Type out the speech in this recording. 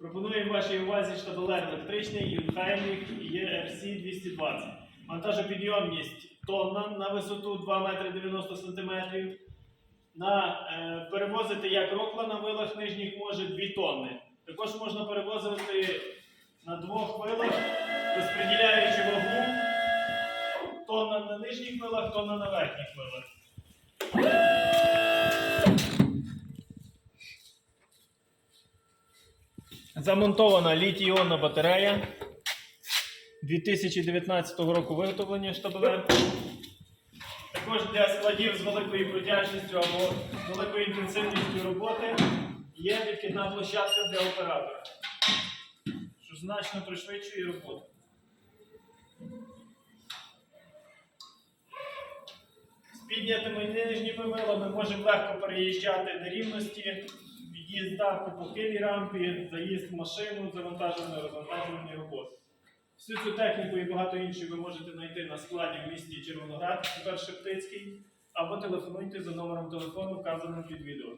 Пропонуємо вашій увазі штабелер електричний Юнхаймік ERC 220. Вантажопідйомність тонна на висоту 2 метри 90 сантиметрів. На, е, перевозити як рокла на вилах нижніх може 2 тонни. Також можна перевозити на двох вилах, розподіляючи вагу. Тонна на нижніх вилах, тонна на верхніх вилах. Замонтована літій-іонна батарея 2019 року виготовлення штабелер. Також для складів з великою протяжністю або великою інтенсивністю роботи є відкидна площадка для оператора, що значно пришвидшує роботу. З піднятими нижніми вилами можемо легко переїжджати нерівності, їзда по похилій рампі, заїзд в машину, завантаження, розвантажування роботи. Всю цю техніку і багато інших ви можете знайти на складі в місті Червоноград, тепер Шептицький, або телефонуйте за номером телефону, вказаним під відео.